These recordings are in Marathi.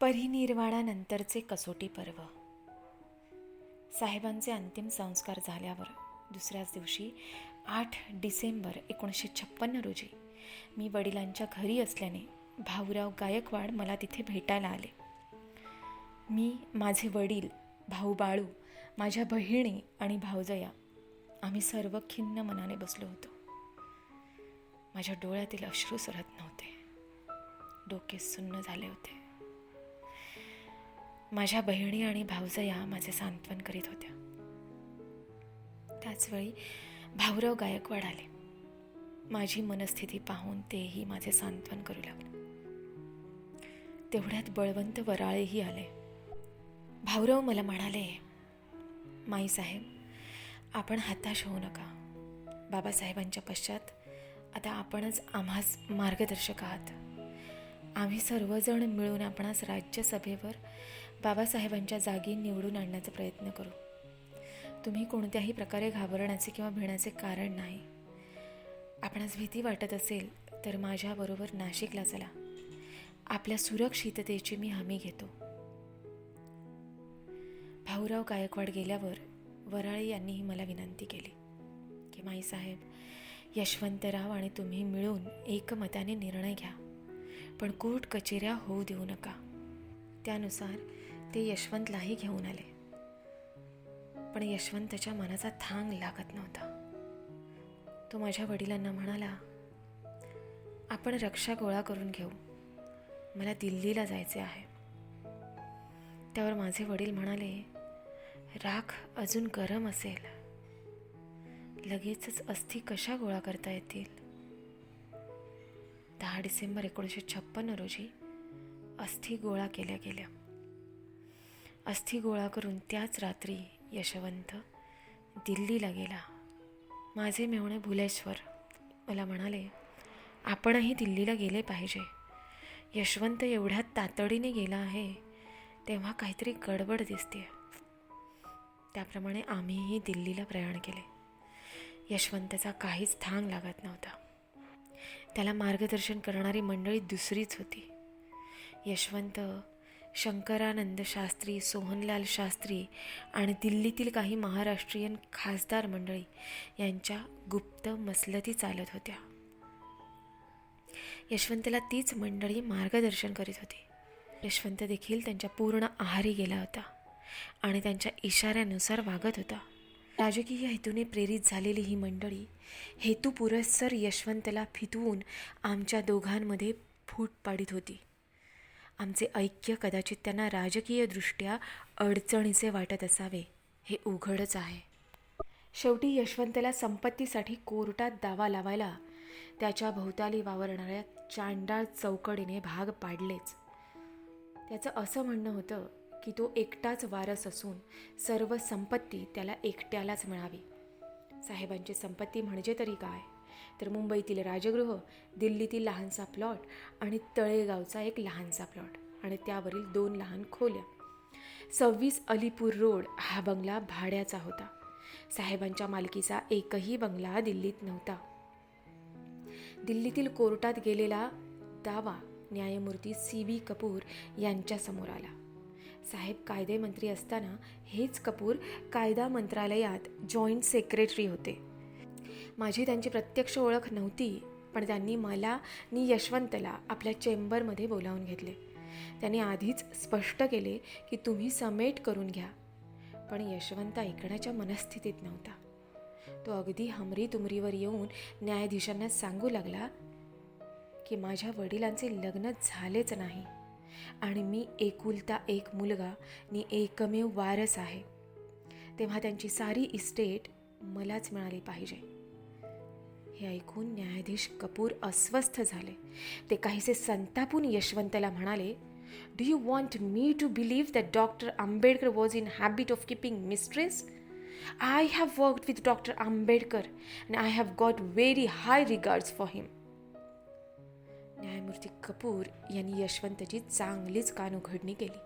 परिनिर्वाणानंतरचे कसोटी पर्व. साहेबांचे अंतिम संस्कार झाल्यावर दुसऱ्याच दिवशी आठ डिसेंबर एकोणीसशे छप्पन्न रोजी मी वडिलांच्या घरी असल्याने भाऊराव गायकवाड मला तिथे भेटायला आले. मी माझे वडील भाऊ बाळू माझ्या बहिणी आणि भाऊजया आम्ही सर्व खिन्न मनाने बसलो होतो. माझ्या डोळ्यातील अश्रू सरत नव्हते. डोके सुन्न झाले होते. माझ्या बहिणी आणि भाऊजया माझे सांत्वन करीत होत्या. त्याचवेळी भाऊराव गायकवाड आले. माझी मनस्थिती पाहून तेही माझे सांत्वन करू लागले. तेवढ्यात बळवंत वराळेही आले. भाऊराव मला म्हणाले माईसाहेब आपण हताश होऊ नका. बाबासाहेबांच्या पश्चात आता आपणच आम्हास मार्गदर्शक आहात. आम्ही सर्वजण मिळून आपणास राज्यसभेवर बाबासाहेबांच्या जागी निवडून आणण्याचा प्रयत्न करू. तुम्ही कोणत्याही प्रकारे घाबरण्याचे किंवा भिण्याचे कारण नाही. आपणास भीती वाटत असेल तर माझ्याबरोबर नाशिकला चला. आपल्या सुरक्षिततेची मी हमी घेतो. भाऊराव गायकवाड गेल्यावर वराळे यांनीही मला विनंती केली की माईसाहेब यशवंतराव आणि तुम्ही मिळून एकमताने निर्णय घ्या पण कोर्ट कचेऱ्या होऊ देऊ नका. त्यानुसार ते यशवंतलाही घेऊन आले. पण यशवंतच्या मनाचा थांग लागत नव्हता. तो माझ्या वडिलांना म्हणाला आपण रक्षा गोळा करून घेऊ. मला दिल्लीला जायचे आहे. त्यावर माझे वडील म्हणाले राख अजून गरम असेल. लगेचच अस्थि कशा गोळा करता येतील? दहा डिसेंबर एकोणीसशे छप्पन्न रोजी अस्थि गोळा केल्या गेल्या. अस्थि गोळा करून त्याच रात्री यशवंत दिल्लीला गेला. माझे मेवणे भुलेश्वर मला म्हणाले आपणही दिल्लीला गेले पाहिजे. यशवंत एवढ्या तातडीने गेला आहे तेव्हा काहीतरी गडबड दिसते त्याप्रमाणे आम्हीही दिल्लीला प्रयाण केले. यशवंतचा काहीच थांग लागत नव्हता. त्याला मार्गदर्शन करणारी मंडळी दुसरीच होती. यशवंत शंकरानंद शास्त्री सोहनलाल शास्त्री आणि दिल्लीतील काही महाराष्ट्रीयन खासदार मंडळी यांच्या गुप्त मसलती चालत होत्या. यशवंतला तीच मंडळी मार्गदर्शन करीत होती. यशवंत देखील त्यांच्या पूर्ण आहारी गेला होता आणि त्यांच्या इशाऱ्यानुसार वागत होता. राजकीय हेतूने प्रेरित झालेली ही मंडळी हेतुपुरस्सर यशवंतला फितवून आमच्या दोघांमध्ये फूट पाडित होती. आमचे ऐक्य कदाचित त्यांना राजकीयदृष्ट्या अडचणीचे वाटत असावे. हे उघडच आहे. शेवटी यशवंतला संपत्तीसाठी कोर्टात दावा लावायला त्याच्या भोवताली वावरणाऱ्या चांडाळ चौकडीने भाग पाडलेच. त्याचं असं म्हणणं होतं की तो एकटाच वारस असून सर्व संपत्ती त्याला एकट्यालाच मिळावी. साहेबांची संपत्ती म्हणजे तरी काय? तर मुंबईतील राजगृह दिल्लीतील लहानसा प्लॉट आणि तळेगावचा एक लहानसा प्लॉट आणि त्यावरील दोन लहान खोल्या. सव्वीस अलीपूर रोड हा बंगला भाड्याचा होता. साहेबांच्या मालकीचा एकही बंगला दिल्लीत नव्हता. दिल्लीतील कोर्टात गेलेला दावा न्यायमूर्ती सी बी कपूर यांच्यासमोर आला. साहेब कायदेमंत्री असताना हेच कपूर कायदा मंत्रालयात जॉईंट सेक्रेटरी होते. माझी त्यांची प्रत्यक्ष ओळख नव्हती पण त्यांनी मला नी यशवंतला आपल्या चेंबरमध्ये बोलावून घेतले. त्यांनी आधीच स्पष्ट केले की तुम्ही समेट करून घ्या. पण यशवंत ऐकण्याच्या मनस्थितीत नव्हता. तो अगदी हमरी तुमरीवर येऊन न्यायाधीशांना सांगू लागला की माझ्या वडिलांचे लग्न झालेच नाही आणि मी एकुलता एक मुलगा नि एकमेव वारस आहे. तेव्हा त्यांची सारी इस्टेट मलाच मिळाली पाहिजे. हे ऐकून न्यायाधीश कपूर अस्वस्थ झाले. ते काहीसे संतापून यशवंतला म्हणाले do you want me to believe that doctor Ambedkar was in habit of keeping mistress I have worked with doctor Ambedkar and I have got very high regards for him न्यायमूर्ती कपूर यांनी यशवंतची चांगलीच कानउघडणी केली.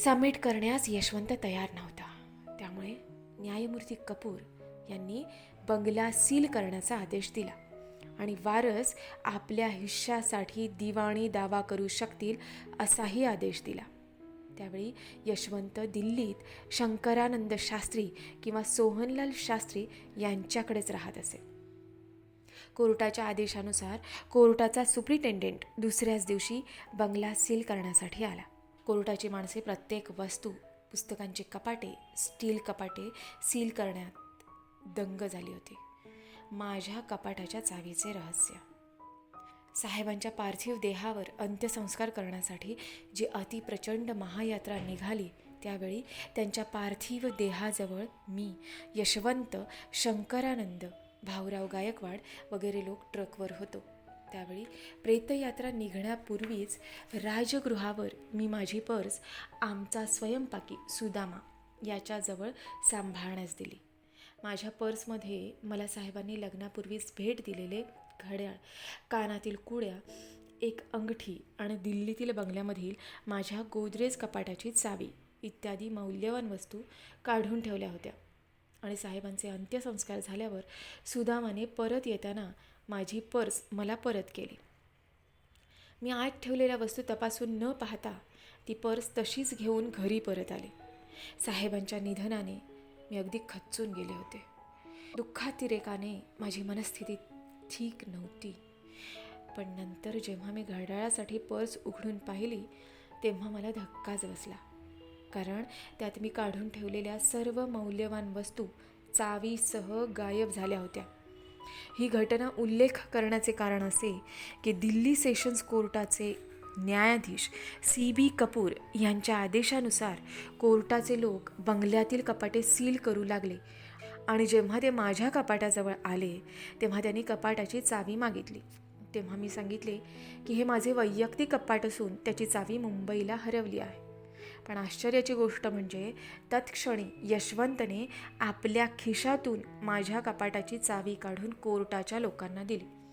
सबमिट करण्यास यशवंत तयार नव्हता. त्यामुळे न्यायमूर्ती कपूर यांनी बंगला सील करण्याचा आदेश दिला. आणि वारस आपल्या हिश्श्यासाठी दिवाणी दावा करू शकतील असाही आदेश दिला. त्यावेळी यशवंत दिल्लीत शंकरानंद शास्त्री किंवा सोहनलाल शास्त्री यांच्याकडेच राहत असे. कोर्टाच्या आदेशानुसार कोर्टाचा सुप्रिटेंडेंट दुसऱ्याच दिवशी बंगला सील करण्यासाठी आला. कोर्टाची माणसे प्रत्येक वस्तू पुस्तकांची कपाटे स्टील कपाटे सील करण्यात दंग झाली होती. माझ्या कपाटाच्या चावीचे रहस्य. साहेबांच्या पार्थिव देहावर अंत्यसंस्कार करण्यासाठी जी अतिप्रचंड महायात्रा निघाली त्यावेळी त्यांच्या पार्थिव देहाजवळ मी यशवंत शंकरानंद भाऊराव गायकवाड वगैरे लोक ट्रकवर होतो. त्यावेळी प्रेतयात्रा निघण्यापूर्वीच राजगृहावर मी माझी पर्स आमचा स्वयंपाकी सुदामा याच्याजवळ सांभाळण्यास दिली. माझ्या पर्समध्ये मला साहेबांनी लग्नापूर्वीच भेट दिलेले घड्याळ कानातील कुड्या एक अंगठी आणि दिल्लीतील बंगल्यामधील माझ्या गोदरेज कपाटाची चावी इत्यादी मौल्यवान वस्तू काढून ठेवल्या होत्या. आणि साहेबांचे अंत्यसंस्कार झाल्यावर सुदामाने परत येताना माझी पर्स मला परत केली. मी आत ठेवलेल्या वस्तू तपासून न पाहता ती पर्स तशीच घेऊन घरी परत आले. साहेबांच्या निधनाने मी अगदी खचून गेले होते. दुःखातिरेकाने माझी मनस्थिती ठीक नव्हती. पण नंतर जेव्हा मी घड्याळासाठी पर्स उघडून पाहिली तेव्हा मला धक्काच बसला. कारण त्यात मी काढून ठेवलेल्या सर्व मौल्यवान वस्तू चावीसह गायब झाल्या होत्या. ही घटना उल्लेख करण्याचे कारण असे की दिल्ली सेशन्स कोर्टाचे न्यायाधीश सी बी कपूर यांच्या आदेशानुसार कोर्टाचे लोक बंगल्यातील कपाटे सील करू लागले. आणि जेव्हा ते माझ्या कपाटाजवळ आले तेव्हा त्यांनी कपाटाची चावी मागितली. तेव्हा मी सांगितले की हे माझे वैयक्तिक कपाट असून त्याची चावी मुंबईला हरवली आहे. पण आश्चर्याची गोष्ट म्हणजे तत्क्षणी यशवंतने आपल्या खिशातून माझ्या कपाटाची चावी काढून कोर्टाच्या लोकांना दिली.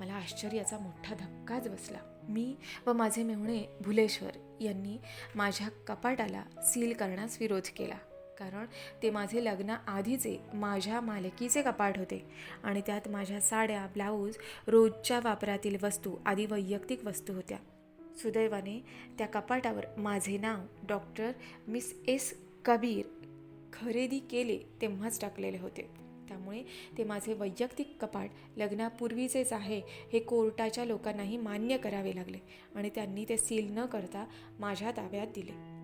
मला आश्चर्याचा मोठा धक्काच बसला. मी व माझे मेहुणे भुलेश्वर यांनी माझ्या कपाटाला सील करण्यास विरोध केला. कारण ते माझे लग्नाआधीचे माझ्या मालकीचे कपाट होते आणि त्यात माझ्या साड्या ब्लाऊज रोजच्या वापरातील वस्तू आदी वैयक्तिक वस्तू होत्या. सुदैवाने त्या कपाटावर माझे नाव डॉक्टर मिस एस कबीर खरेदी केले तेव्हाच टाकलेले होते. त्यामुळे ते माझे वैयक्तिक कपाट लग्नापूर्वीचेच आहे हे कोर्टाच्या लोकांनाही मान्य करावे लागले आणि त्यांनी ते सील न करता माझ्या ताब्यात दिले.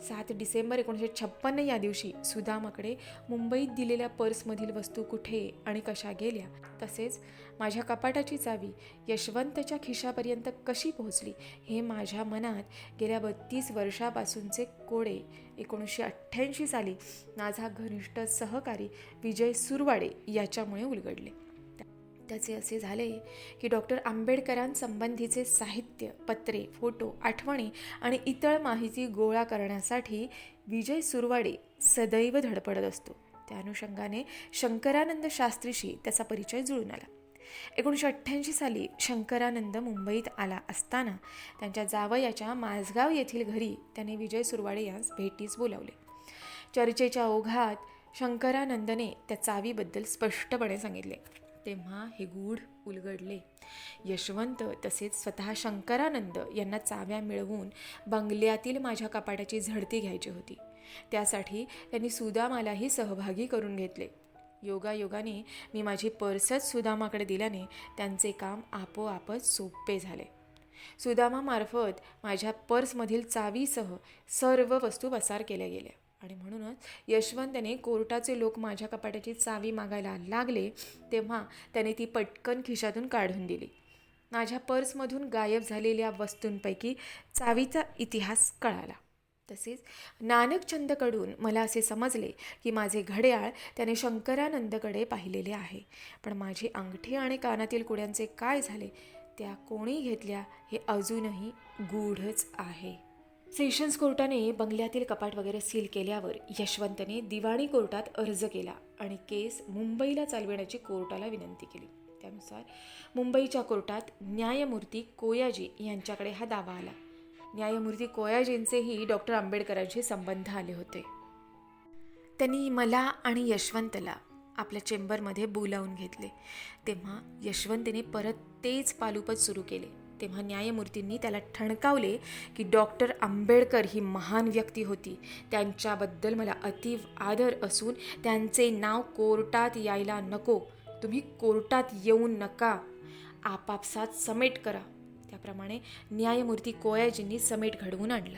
सात डिसेंबर एकोणीसशे छप्पन्न या दिवशी सुदामाकडे मुंबईत दिलेल्या पर्समधील वस्तू कुठे आणि कशा गेल्या? तसेच माझ्या कपाटाची चावी यशवंतच्या खिशापर्यंत कशी पोहोचली हे माझ्या मनात गेल्या बत्तीस वर्षापासूनचे कोडे. एकोणीसशे अठ्ठ्याऐंशी साली माझा घनिष्ठ सहकारी विजय सुरवाडे याच्यामुळे उलगडले. त्याचे असे झाले की डॉक्टर आंबेडकरांसंबंधीचे साहित्य पत्रे फोटो आठवणी आणि इतर माहिती गोळा करण्यासाठी विजय सुरवाडे सदैव धडपडत असतो. त्या अनुषंगाने शंकरानंद शास्त्रीशी त्याचा परिचय जुळून आला. एकोणीसशे अठ्ठ्याऐंशी साली शंकरानंद मुंबईत आला असताना त्यांच्या जावयाच्या माझगाव येथील घरी त्याने विजय सुरवाडे यांस भेटीस बोलावले. चर्चेच्या ओघात शंकरानंदने त्या चावीबद्दल स्पष्टपणे सांगितले. तेव्हा हे गूढ उलगडले. यशवंत तसेच स्वतः शंकरानंद यांना चाव्या मिळवून बंगल्यातील माझ्या कपाटाची झडती घ्यायची होती. त्यासाठी त्यांनी सुदामालाही सहभागी करून घेतले. योगायोगाने मी माझी पर्सच सुदामाकडे दिल्याने त्यांचे काम आपोआपच सोपे झाले. सुदामामार्फत माझ्या पर्समधील चावीसह सर्व वस्तू पसार केल्या गेल्या. आणि म्हणूनच यशवंतने कोर्टाचे लोक माझ्या कपाटाची चावी मागायला लागले तेव्हा त्याने ती पटकन खिशातून काढून दिली. माझ्या पर्समधून गायब झालेल्या वस्तूंपैकी चावीचा इतिहास कळाला. तसेच नानकचंदकडून मला असे समजले की माझे घड्याळ त्याने शंकरानंदकडे पाहिलेले आहे. पण माझी अंगठी आणि कानातील कुड्यांचे काय झाले त्या कोणी घेतल्या हे अजूनही गूढच आहे. सेशन्स कोर्टाने बंगल्यातील कपाट वगैरे सील केल्यावर यशवंतने दिवाणी कोर्टात अर्ज केला आणि केस मुंबईला चालविण्याची कोर्टाला विनंती केली. त्यानुसार मुंबईच्या कोर्टात न्यायमूर्ती कोयाजी यांच्याकडे हा दावा आला. न्यायमूर्ती कोयाजींचेही डॉक्टर आंबेडकरांशी संबंध आले होते. त्यांनी मला आणि यशवंतला आपल्या चेंबरमध्ये बोलावून घेतले. तेव्हा यशवंतीने परत तेच पालुपत सुरू केले. तेव्हा न्यायमूर्तींनी त्याला ठणकावले की डॉक्टर आंबेडकर ही महान व्यक्ती होती. त्यांच्याबद्दल मला अतीव आदर असून त्यांचे नाव कोर्टात यायला नको. तुम्ही कोर्टात येऊ नका. आपापसात समेट करा. त्याप्रमाणे न्यायमूर्ती कोयाजींनी समेट घडवून आणला.